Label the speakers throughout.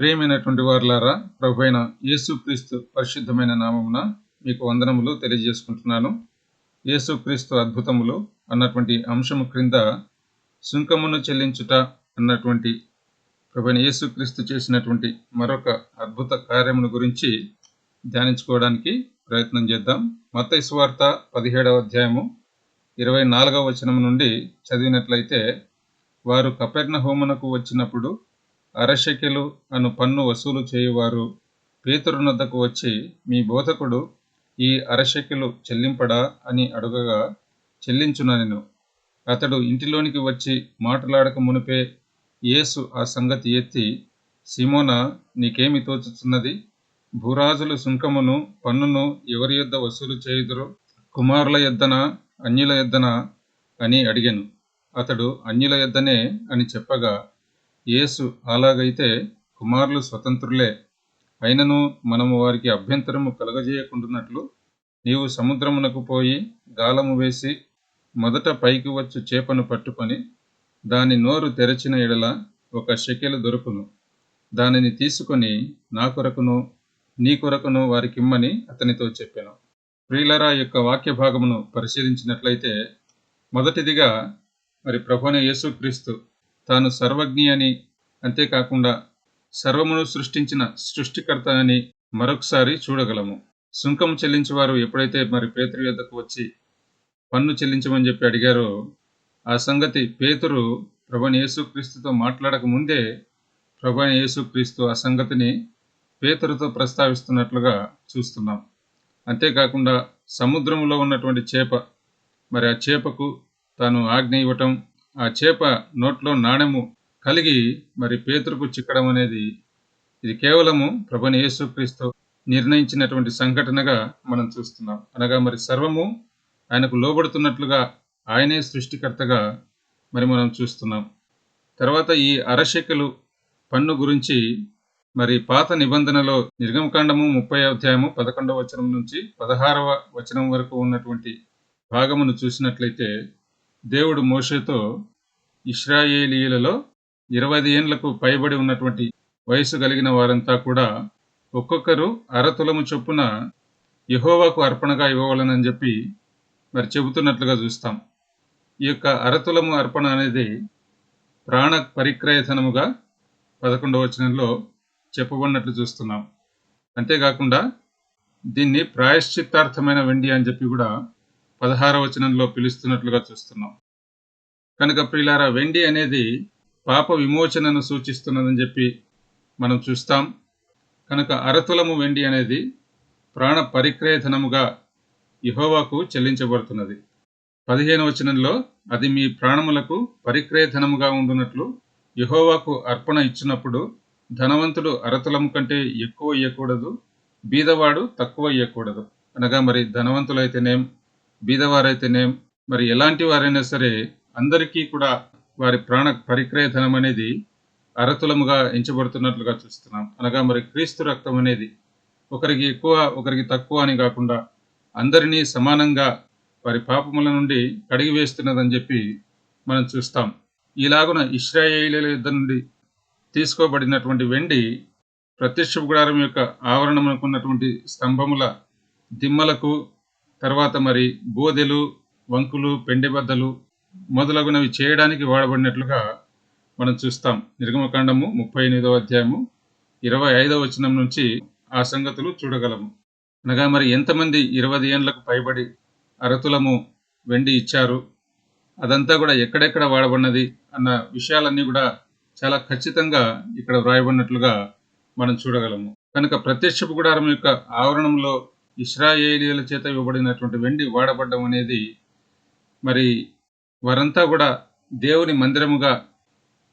Speaker 1: ప్రియమైనటువంటి వారులారా ప్రభు అయిన యేసుక్రీస్తు పరిశుద్ధమైన నామమున మీకు వందనములు తెలియజేసుకుంటున్నాను. యేసుక్రీస్తు అద్భుతములు అన్నటువంటి అంశము క్రింద సుంకమును చెల్లించుట అన్నటువంటి ప్రభు యేసుక్రీస్తు చేసినటువంటి మరొక అద్భుత కార్యమును గురించి ధ్యానించుకోవడానికి ప్రయత్నం చేద్దాం. మత ఇసువార్త పదిహేడవ అధ్యాయము ఇరవై నాలుగవ వచనం నుండి చదివినట్లయితే వారు కపెర్ణ హోమునకు వచ్చినప్పుడు అరశకెలు అను పన్ను వసూలు చేయువారు. పేతురునొద్దకు వచ్చి మీ బోధకుడు ఈ అరశకెలు చెల్లింపడా? అని అడుగగా చెల్లించుననెను అతడు ఇంటిలోనికి వచ్చి మాట్లాడక మునిపే యేసు ఆ సంగతి ఎత్తి సిమోనా నీకేమి తోచుతున్నది భూరాజులు సుంకమును పన్నును ఎవరి యొద్ద వసూలు చేయుదురు? కుమారుల యొద్దనా? అన్యుల యొద్దనా? అని అడిగాను. అతడు అన్యుల యొద్దనే అని చెప్పగా యేసు అలాగైతే కుమారులు స్వతంత్రులే. అయినను మనము వారికి అభ్యంతరము కలగజేయకుండునట్లు నీవు సముద్రమునకు పోయి గాలము వేసి మొదట పైకి వచ్చు చేపను పట్టుకొని దాని నోరు తెరచిన ఎడల ఒక షెకెలు దొరుకును. దానిని తీసుకొని నా కొరకును నీ కొరకును వారికిమ్మని అతనితో చెప్పాను. ప్రియులరా యొక్క వాక్య భాగమును పరిశీలించినట్లయితే మొదటిదిగా మరి ప్రభున యేసుక్రీస్తు తాను సర్వజ్ఞి అని అంతేకాకుండా సర్వమును సృష్టించిన సృష్టికర్త అని మరొకసారి చూడగలము. సుంకం చెల్లించేవారు ఎప్పుడైతే మరి పేతురు యొద్దకు వచ్చి పన్ను చెల్లించమని చెప్పి అడిగారో ఆ సంగతి పేతురు ప్రభని యేసుక్రీస్తుతో మాట్లాడక ముందే ప్రభని యేసుక్రీస్తు ఆ సంగతిని పేతురుతో ప్రస్తావిస్తున్నట్లుగా చూస్తున్నాం. అంతేకాకుండా సముద్రంలో ఉన్నటువంటి చేప మరి ఆ చేపకు తాను ఆజ్ఞ ఇవ్వటం ఆ చేప నోట్లో నాణెము కలిగి మరి పేతురుకు చిక్కడం అనేది ఇది కేవలము ప్రభుని యేసుక్రీస్తు నిర్ణయించినటువంటి సంఘటనగా మనం చూస్తున్నాం. అనగా మరి సర్వము ఆయనకు లోబడుతున్నట్లుగా ఆయనే సృష్టికర్తగా మరి మనం చూస్తున్నాం. తర్వాత ఈ అరశెకలు పన్ను గురించి మరి పాత నిబంధనలో నిర్గమకాండము ముప్పై అధ్యాయము పదకొండవ వచనం నుంచి పదహారవ వచనం వరకు ఉన్నటువంటి భాగమును చూసినట్లయితే దేవుడు మోషేతో ఇస్రాయేలీలలో ఇరవై ఏండ్లకు పైబడి ఉన్నటువంటి వయసు కలిగిన వారంతా కూడా ఒక్కొక్కరు అరతులము చొప్పున యహోవాకు అర్పణగా ఇవ్వవలనని చెప్పి మరి చెబుతున్నట్లుగా చూస్తాం. ఈ యొక్క అరతులము అర్పణ అనేది ప్రాణ పరిక్రయధనముగా పదకొండవ వచనంలో చెప్పబడినట్లు చూస్తున్నాం. అంతేకాకుండా దీన్ని ప్రాయశ్చిత్తార్థమైన వెండి అని చెప్పి కూడా పదహార వచనంలో పిలుస్తున్నట్లుగా చూస్తున్నాం. కనుక ప్రిలారా వెండి అనేది పాప విమోచనను సూచిస్తున్నదని చెప్పి మనం చూస్తాం. కనుక అరతులము వెండి అనేది ప్రాణ పరిక్రయధనముగా యహోవాకు చెల్లించబడుతున్నది. పదిహేను వచనంలో అది మీ ప్రాణములకు పరిక్రయధనముగా ఉండునట్లు యహోవాకు అర్పణ ఇచ్చినప్పుడు ధనవంతుడు అరతులము కంటే ఎక్కువ ఇయ్యకూడదు బీదవాడు తక్కువ ఇయ్యకూడదు. అనగా మరి ధనవంతులైతేనేం? బీదవారైతేనే మరి ఎలాంటి వారైనా సరే అందరికీ కూడా వారి ప్రాణ పరిక్రయ ధనం అనేది అరతులముగా ఎంచబడుతున్నట్లుగా చూస్తున్నాం. అనగా మరి క్రీస్తు రక్తం అనేది ఒకరికి ఎక్కువ ఒకరికి తక్కువ అని కాకుండా అందరినీ సమానంగా వారి పాపముల నుండి కడిగి వేస్తున్నదని చెప్పి మనం చూస్తాం. ఇలాగున ఇస్రాయేలీల యుద్ధ నుండి తీసుకోబడినటువంటి వెండి ప్రత్యక్ష గుడారం యొక్క ఆవరణమునకున్నటువంటి స్తంభముల దిమ్మలకు తర్వాత మరి బోదెలు వంకులు పెండెబద్దలు మొదలగునవి చేయడానికి వాడబడినట్లుగా మనం చూస్తాం. నిర్గమకాండము ముప్పై ఎనిమిదవ అధ్యాయము ఇరవై ఐదవ వచనం నుంచి ఆ సంగతులు చూడగలము. అనగా మరి ఎంతమంది ఇరవై ఏండ్లకు పైబడి అరతులము వెండి ఇచ్చారు? అదంతా కూడా ఎక్కడెక్కడ వాడబడినది అన్న విషయాలన్నీ కూడా చాలా ఖచ్చితంగా ఇక్కడ వ్రాయబడినట్లుగా మనం చూడగలము. కనుక ప్రత్యక్షపు గుడారం యొక్క ఆవరణంలో ఇస్రాయేలీల చేత ఇవ్వబడినటువంటి వెండి వాడబడ్డం అనేది మరి వారంతా కూడా దేవుని మందిరముగా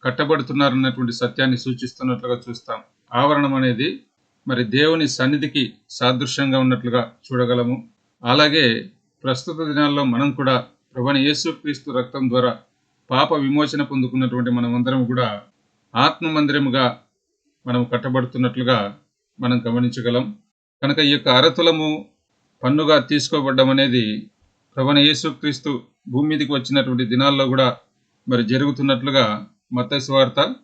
Speaker 1: కట్టబడుతున్నారన్నటువంటి సత్యాన్ని సూచిస్తున్నట్లుగా చూస్తాం. ఆవరణం అనేది మరి దేవుని సన్నిధికి సాదృశ్యంగా ఉన్నట్లుగా చూడగలము. అలాగే ప్రస్తుత దినాల్లో మనం కూడా ప్రభుని యేసుక్రీస్తు రక్తం ద్వారా పాప విమోచన పొందుకున్నటువంటి మనమందరం కూడా ఆత్మ మందిరముగా మనం కట్టబడుతున్నట్లుగా మనం గమనించగలం. కనుక ఈ యొక్క అరతులము పన్నుగా తీసుకోబడ్డం అనేది ప్రవణ యేసుక్రీస్తు భూమి మీదకి వచ్చినటువంటి దినాల్లో కూడా మరి జరుగుతున్నట్లుగా మత్తయి వార్త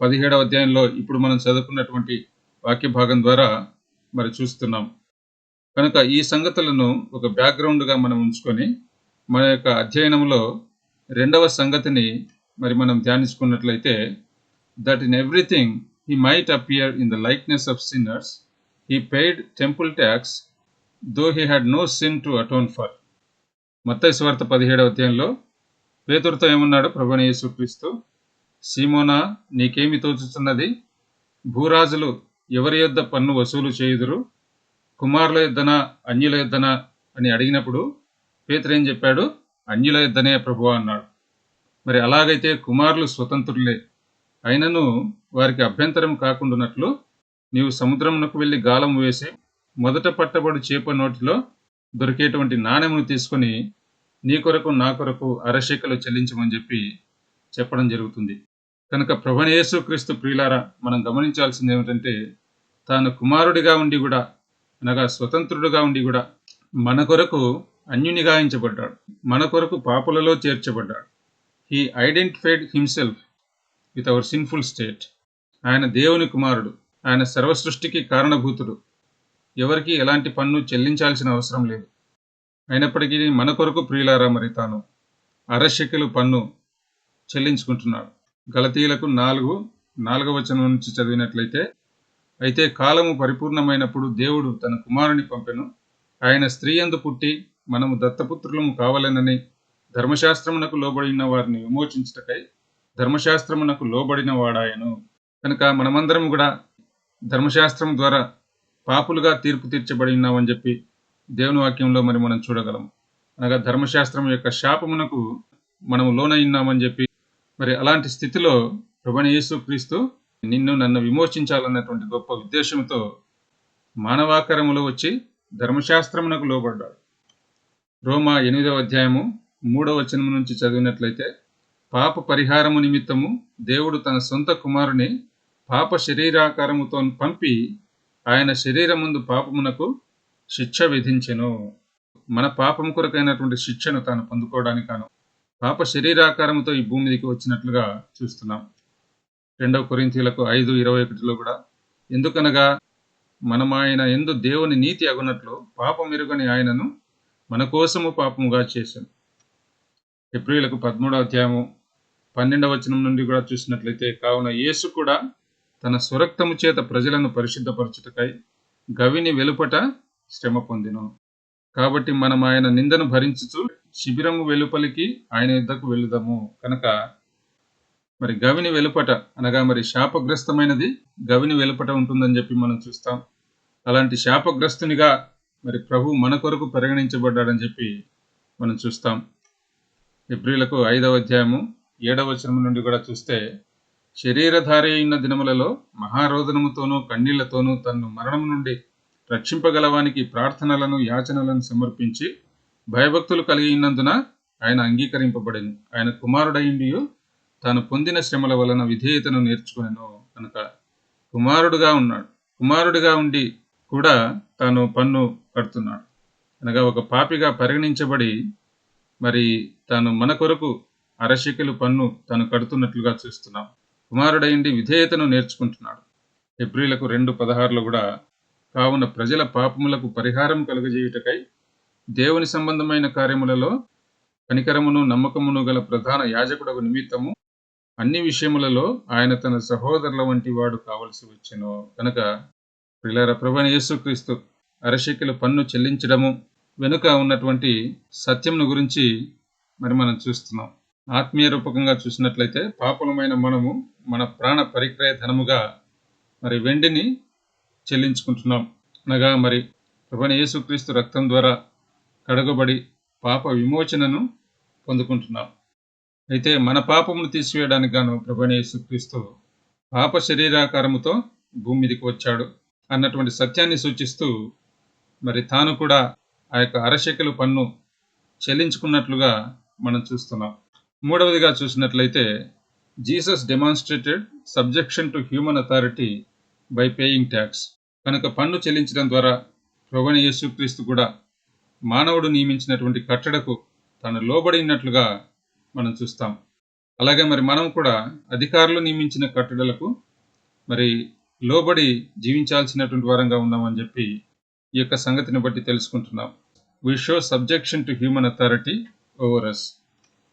Speaker 1: పదిహేడవ అధ్యాయంలో ఇప్పుడు మనం చదువుకున్నటువంటి వాక్య భాగం ద్వారా మరి చూస్తున్నాం. కనుక ఈ సంగతులను ఒక బ్యాక్గ్రౌండ్గా మనం ఉంచుకొని మన యొక్క అధ్యయనంలో రెండవ సంగతిని మరి మనం ధ్యానించుకున్నట్లయితే that in everything he might appear in the likeness of sinners he paid temple tax though he had no sin to atone for మత్తయి పదిహేడవ అధ్యాయంలో పేతురుతో ఏమన్నాడు ప్రభుని యేసుక్రీస్తు? సీమోనా నీకేమి తోచుతున్నది భూరాజులు ఎవరి యొద్ద పన్ను వసూలు చేయుదురు? కుమారుల యొద్దనా అన్యుల యొద్దనా అని అడిగినప్పుడు పేతురు ఏం చెప్పాడు? అన్యుల యొద్దనే ప్రభు అన్నాడు. మరి అలాగైతే కుమారులు స్వతంత్రులే. అయినను వారికి అభ్యంతరం కాకుండానట్లు నీవు సముద్రమునకు వెళ్ళి గాలం వేసి మొదట పట్టబడు చేప నోటిలో దొరికేటువంటి నాణెమును తీసుకొని నీ కొరకు నా కొరకు అరశికలు చెల్లించమని చెప్పి చెప్పడం జరుగుతుంది. కనుక ప్రభుని యేసుక్రీస్తు ప్రియులారా మనం గమనించాల్సింది ఏమిటంటే తాను కుమారుడిగా ఉండి కూడా అనగా స్వతంత్రుడుగా ఉండి కూడా మన కొరకు అన్యుని గాయించబడ్డాడు మన కొరకు పాపులలో చేర్చబడ్డాడు. He identified himself with our sinful state ఆయన దేవుని కుమారుడు. ఆయన సర్వసృష్టికి కారణభూతుడు. ఎవరికి ఎలాంటి పన్ను చెల్లించాల్సిన అవసరం లేదు. అయినప్పటికీ మన కొరకు ప్రియులారా మరి తాను అరశకిలు పన్ను చెల్లించుకుంటున్నాడు. గలతీయులకు నాలుగు నాలుగవ వచనం నుంచి చదివినట్లయితే అయితే కాలము పరిపూర్ణమైనప్పుడు దేవుడు తన కుమారుని పంపెను. ఆయన స్త్రీ ఎందు పుట్టి మనము దత్తపుత్రులము కావాలనని ధర్మశాస్త్రమునకు లోబడిన వారిని విమోచించుటకై ధర్మశాస్త్రమునకు లోబడిన వాడాయను కనుక మనమందరం కూడా ధర్మశాస్త్రం ద్వారా పాపులుగా తీర్పు తీర్చబడి ఉన్నామని చెప్పి దేవుని వాక్యంలో మరి మనం చూడగలం. అనగా ధర్మశాస్త్రం యొక్క శాపమునకు మనము లోనైన్నామని చెప్పి మరి అలాంటి స్థితిలో ప్రభుని యేసు క్రీస్తు నిన్ను నన్ను విమోచించాలన్నటువంటి గొప్ప ఉద్దేశంతో మానవాకారములో వచ్చి ధర్మశాస్త్రమునకు లోబడ్డాడు. రోమా ఎనిమిదవ అధ్యాయము మూడవ వచనం నుంచి చదివినట్లయితే పాప పరిహారము నిమిత్తము దేవుడు తన సొంత కుమారుని పాప శరీరాకారముతో పంపి ఆయన శరీరముందు పాపమునకు శిక్ష విధించెను. మన పాపం కొరకైనటువంటి శిక్షను తాను పొందుకోవడానికాను పాప శరీరాకారముతో ఈ భూమి వచ్చినట్లుగా చూస్తున్నాం. రెండవ కొరింతీలకు ఐదు ఇరవై ఒకటిలో కూడా ఎందుకనగా మనం ఆయన ఎందు దేవుని నీతి అగునట్లు పాపం ఎరుగని ఆయనను మన కోసము పాపముగా చేశాను ఏప్రిలకు పదమూడవ అధ్యాయము పన్నెండవ వచనం నుండి కూడా చూసినట్లయితే కావున యేసు కూడా తన స్వరక్తము చేత ప్రజలను పరిశుద్ధపరచుటకై గవిని వెలుపట శ్రమ పొందిను. కాబట్టి మనం ఆయన నిందను భరించుచు శిబిరము వెలుపలికి ఆయన యుద్ధకు వెళుదాము కనుక మరి గవిని వెలుపట అనగా మరి శాపగ్రస్తమైనది గవిని వెలుపట ఉంటుందని చెప్పి మనం చూస్తాం. అలాంటి శాపగ్రస్తునిగా మరి ప్రభు మన కొరకు పరిగణించబడ్డాడని చెప్పి మనం చూస్తాం. ఎబ్రిలకు ఐదవ అధ్యాయము ఏడవ వచనం నుండి కూడా చూస్తే శరీరధారి అయిన దినములలో మహారోదనముతోనూ కన్నీళ్ళతోనూ తన్ను మరణం నుండి రక్షింపగలవానికి ప్రార్థనలను యాచనలను సమర్పించి భయభక్తులు కలిగి ఉన్నందున ఆయన అంగీకరింపబడెను. ఆయన కుమారుడైండియు తాను పొందిన శ్రమల వలన విధేయతను నేర్చుకునేను కనుక. కుమారుడుగా ఉన్నాడు. కుమారుడిగా ఉండి కూడా తాను పన్ను కడుతున్నాడు. అనగా ఒక పాపిగా పరిగణించబడి మరి తాను మన కొరకు అరశికలు పన్ను తాను కడుతున్నట్లుగా చూస్తున్నాం. కుమారుడైండి విధేయతను నేర్చుకుంటున్నాడు. ఎబ్రిలకు రెండు పదహారులో కూడా కావున ప్రజల పాపములకు పరిహారం కలుగజేయుటకై దేవుని సంబంధమైన కార్యములలో కనికరమును నమ్మకమును గల ప్రధాన యాజకుడకు నిమిత్తము అన్ని విషయములలో ఆయన తన సహోదరుల వంటి వాడు కావలసి వచ్చెను. కనుక ప్రిలర ప్రభుని యేసుక్రీస్తు అరశికల పన్ను చెల్లించడము వెనుక ఉన్నటువంటి సత్యమును గురించి మరి మనం చూస్తున్నాం. ఆత్మీయ రూపకంగా చూసినట్లయితే పాపులమైన మనము మన ప్రాణ పరిక్రయ ధనముగా మరి వెండిని చెల్లించుకుంటున్నాం. అనగా మరి ప్రభుని యేసుక్రీస్తు రక్తం ద్వారా కడగబడి పాప విమోచనను పొందుకుంటున్నాం. అయితే మన పాపమును తీసివేయడానికి గాను ప్రభుని యేసుక్రీస్తు పాప శరీరాకారముతో భూమి మీదకి వచ్చాడు అన్నటువంటి సత్యాన్ని సూచిస్తూ మరి తాను కూడా ఆ యొక్క అరశకలు పన్ను చెల్లించుకున్నట్లుగా మనం చూస్తున్నాం. మూడవదిగా చూసినట్లయితే Jesus demonstrated subjection to human authority by paying tax. కనుక పన్ను చెల్లించడం ద్వారా ప్రభుని యేసుక్రీస్తు కూడా మానవుడు నియమించినటువంటి కట్టడకు తాను లోబడినట్లుగా మనం చూస్తాం. అలాగే మరి మనం కూడా అధికారులు నియమించిన కట్టడలకు మరి లోబడి జీవించాల్సినటువంటి వారంగా ఉన్నామని చెప్పి ఈ యొక్క సంగతిని బట్టి తెలుసుకుంటున్నాం. We show subjection to human authority over us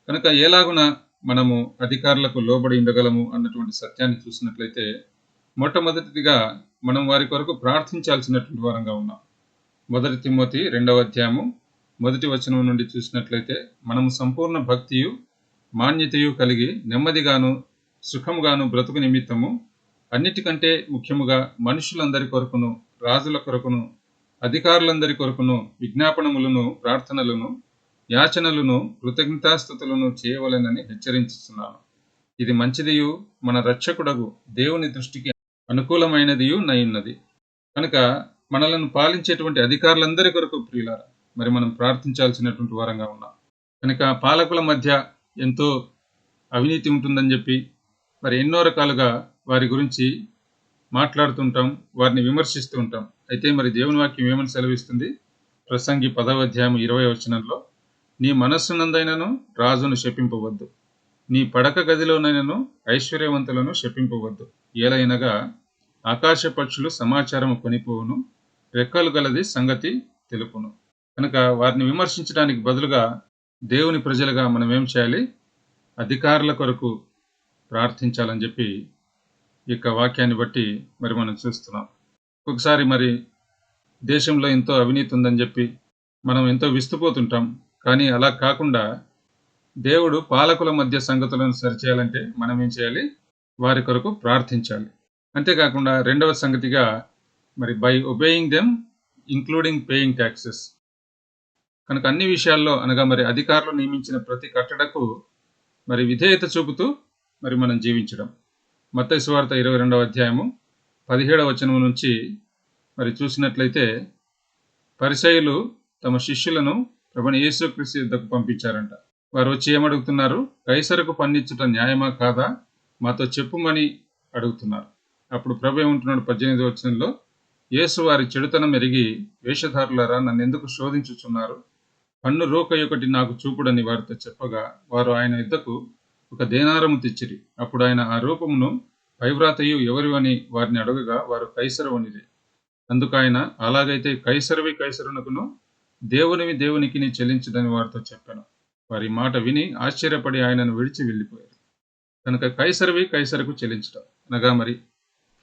Speaker 1: కనుక ఎలాగున మనము అధికారులకు లోబడి ఉండగలము అన్నటువంటి సత్యాన్ని చూసినట్లయితే మొట్టమొదటిగా మనం వారి కొరకు ప్రార్థించాల్సినటువంటి వారంగా ఉన్నాం. మొదటి తిమ్మతి రెండవ అధ్యాయము మొదటి వచనం నుండి చూసినట్లయితే మనము సంపూర్ణ భక్తియు మాన్యతయు కలిగి నెమ్మదిగాను సుఖముగాను బ్రతుకు నిమిత్తము అన్నిటికంటే ముఖ్యముగా మనుషులందరి కొరకును రాజుల కొరకును అధికారులందరి కొరకును విజ్ఞాపనములను ప్రార్థనలను యాచనలను కృతజ్ఞతాస్థుతులను చేయవలెనని హెచ్చరించుతున్నాను ఇది మంచిదియు మన రక్షకుడగు దేవుని దృష్టికి అనుకూలమైనదియు నయున్నది. కనుక మనలను పాలించేటువంటి అధికారులందరి కొరకు ప్రియులారా మరి మనం ప్రార్థించాల్సినటువంటి వారంగా ఉన్నాం. కనుక పాలకుల మధ్య ఎంతో అవినీతి ఉంటుందని చెప్పి మరి ఎన్నో రకాలుగా వారి గురించి మాట్లాడుతుంటాం వారిని విమర్శిస్తూ ఉంటాం. అయితే మరి దేవుని వాక్యం ఏమని సెలవిస్తుంది? ప్రసంగి పదవ అధ్యాయం ఇరవై వచనంలో నీ మనస్సునందైనను రాజును శపింపవద్దు. నీ పడక గదిలోనైనను ఐశ్వర్యవంతులను శపింపవద్దు. ఏలైనగా ఆకాశ పక్షులు సమాచారం కొనిపోవును రెక్కలు గలది సంగతి తెలుపును. కనుక వారిని విమర్శించడానికి బదులుగా దేవుని ప్రజలుగా మనం ఏం చేయాలి? అధికారుల కొరకు ప్రార్థించాలని చెప్పి ఈ యొక్క వాక్యాన్ని బట్టి మరి మనం చూస్తున్నాం. ఒకసారి మరి దేశంలో ఎంతో అవినీతి ఉందని చెప్పి మనం ఎంతో విస్తుపోతుంటాం. కానీ అలా కాకుండా దేవుడు పాలకుల మధ్య సంగతులను సరిచేయాలంటే మనం ఏం చేయాలి? వారి కొరకు ప్రార్థించాలి. అంతేకాకుండా రెండవ సంగతిగా మరి by obeying them including paying taxes కనుక అన్ని విషయాల్లో అనగా మరి అధికారులు నియమించిన ప్రతి కట్టడకు మరి విధేయత చూపుతూ మరి మనం జీవించడం. మత సువార్త ఇరవై రెండవ అధ్యాయము పదిహేడవ వచనం నుంచి మరి చూసినట్లయితే పరిసయులు తమ శిష్యులను ప్రభుని యేసుక్రీస్తు యుద్ధకు పంపించారంట. వారు వచ్చి ఏమడుగుతున్నారు? కైసరకు పన్నిచ్చుట న్యాయమా కాదా? మాతో చెప్పుమని అడుగుతున్నారు. అప్పుడు ప్రభు ఏమంటున్నాడు? పద్దెనిమిది వచనంలో యేసు వారి చెడుతనం ఎరిగి వేషధారులారా నన్ను ఎందుకు శోధించుచున్నారు? పన్ను రోకయొకటి ఒకటి నాకు చూపుడని వారితో చెప్పగా వారు ఆయన యుద్ధకు ఒక దేనారము తెచ్చిరి. అప్పుడు ఆయన ఆ రూపమును పైవ్రాతయు ఎవరు అని వారిని అడగగా వారు కైసరవనిది అందుకు ఆయన అలాగైతే కైసరవి కైసరునకును దేవునివి దేవునికి నీ చెల్లించదని వారితో చెప్పాను. వారి మాట విని ఆశ్చర్యపడి ఆయనను విడిచి వెళ్ళిపోయారు. కనుక కైసరవి కైసరకు చెల్లించడం అనగా మరి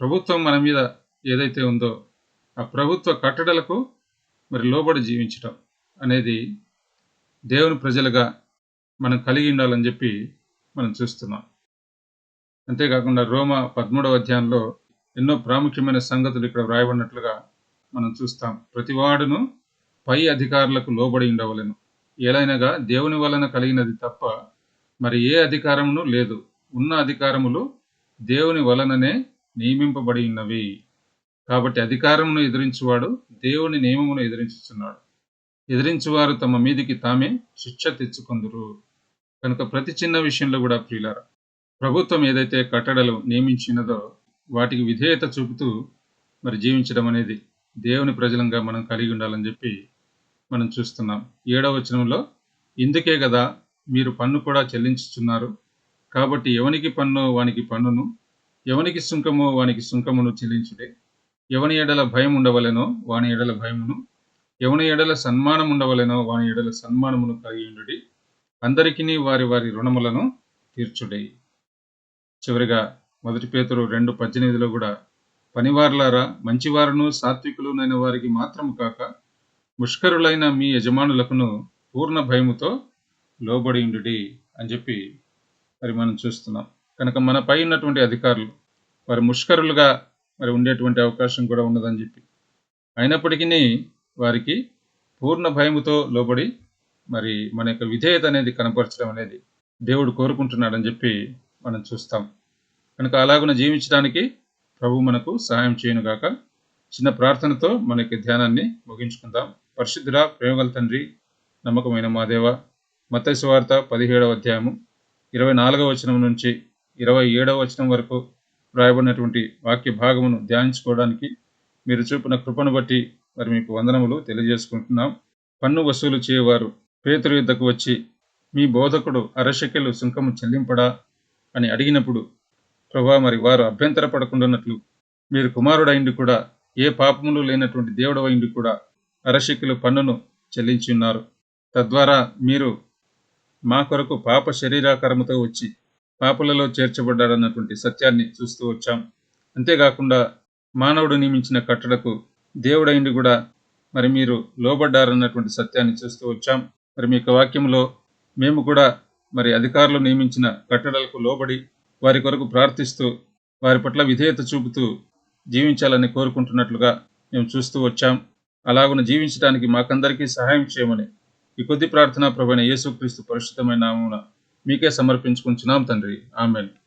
Speaker 1: ప్రభుత్వం మన మీద ఏదైతే ఉందో ఆ ప్రభుత్వ కట్టడలకు మరి లోబడి జీవించటం అనేది దేవుని ప్రజలుగా మనం కలిగి ఉండాలని చెప్పి మనం చూస్తున్నాం. అంతేకాకుండా రోమ పదమూడవ అధ్యాయంలో ఎన్నో ప్రాముఖ్యమైన సంగతులు ఇక్కడ వ్రాయబడినట్లుగా మనం చూస్తాం. ప్రతివాడును పై అధికారులకు లోబడి ఉండవలను. ఏలైనగా దేవుని వలన కలిగినది తప్ప మరి ఏ అధికారమును లేదు. ఉన్న అధికారములు దేవుని వలననే నియమింపబడి ఉన్నవి. కాబట్టి అధికారమును ఎదిరించువాడు దేవుని నియమమును ఎదిరించుచున్నాడు. ఎదిరించువారు తమ మీదికి తామే శిక్ష తెచ్చుకుందరు. కనుక ప్రతి చిన్న విషయంలో కూడా ప్రియులారా ప్రభుత్వం ఏదైతే కట్టడలు నియమించినదో వాటికి విధేయత చూపుతూ మరి జీవించడం అనేది దేవుని ప్రజలంగా మనం కలిగి ఉండాలని చెప్పి మనం చూస్తున్నాం. ఏడవ వచనంలో ఇందుకే కదా మీరు పన్ను కూడా చెల్లించుచున్నారు. కాబట్టి ఎవనికి పన్ను వానికి పన్నును ఎవనికి సుంకమో వానికి సుంకమును చెల్లించుడే? ఎవని ఎడల భయం ఉండవలెనో వాని ఎడల భయమును ఎవని ఎడల సన్మానం ఉండవలెనో వాని ఎడల సన్మానమును కలిగి ఉండుడి. అందరికీ వారి వారి రుణములను తీర్చుడే. చివరిగా మొదటి పేతురు రెండు పద్దెనిమిదిలో కూడా పనివారులారా మంచివారును సాత్వికులునైన వారికి మాత్రము కాక ముష్కరులైన మీ యజమానులకును పూర్ణ భయముతో లోబడి ఉండుడి అని చెప్పి మరి మనం చూస్తున్నాం. కనుక మన పై ఉన్నటువంటి అధికారులు వారి ముష్కరులుగా మరి ఉండేటువంటి అవకాశం కూడా ఉన్నదని చెప్పి. అయినప్పటికీ వారికి పూర్ణ భయముతో లోబడి మరి మన యొక్క విధేయత అనేది కనపరచడం అనేది దేవుడు కోరుకుంటున్నాడని చెప్పి మనం చూస్తాం. కనుక అలాగున జీవించడానికి ప్రభు మనకు సహాయం చేయనుగాక చిన్న ప్రార్థనతో మన యొక్క ధ్యానాన్ని ముగించుకుందాం. పరిశుద్ధుడ ప్రేమగల తండ్రి నమ్మకమైన మా దేవ వార్త పదిహేడవ అధ్యాయము ఇరవై నాలుగవ వచనం నుంచి ఇరవై ఏడవ వచనం వరకు వ్రాయబడినటువంటి వాక్య భాగమును ధ్యానించుకోవడానికి మీరు చూపిన కృపను బట్టి మరి మీకు వందనములు తెలియజేసుకుంటున్నాం. పన్ను వసూలు చేయవారు పేతురు యుద్ధకు వచ్చి మీ బోధకుడు అరశకెలు సుంకము చెల్లింపడా? అని అడిగినప్పుడు ప్రభా మరి వారు అభ్యంతర మీరు కుమారుడైండి కూడా ఏ పాపములు లేనటువంటి దేవుడవైండి కూడా అరశికులు పన్నును చెల్లించి ఉన్నారు తద్వారా మీరు మా కొరకు పాప శరీరాకారముతో వచ్చి పాపలలో చేర్చబడ్డాడన్నటువంటి సత్యాన్ని చూస్తూ వచ్చాం. అంతేకాకుండా మానవుడు నియమించిన కట్టడకు దేవుడైండి కూడా మరి మీరు లోబడ్డారన్నటువంటి సత్యాన్ని చూస్తూ వచ్చాం. మరి మీ యొక్క వాక్యంలో మేము కూడా మరి అధికారులు నియమించిన కట్టడలకు లోబడి వారి కొరకు ప్రార్థిస్తూ వారి పట్ల విధేయత చూపుతూ జీవించాలని కోరుకుంటున్నట్లుగా మేము చూస్తూ వచ్చాం. అలాగున జీవించడానికి మాకందరికీ సహాయం చేయమని ఈ కొద్ది ప్రార్థన ప్రభైన యేసుక్రీస్తు పరిశుద్ధమైన నామమున మీకే సమర్పించుకుంటున్నాం తండ్రి. ఆమెను.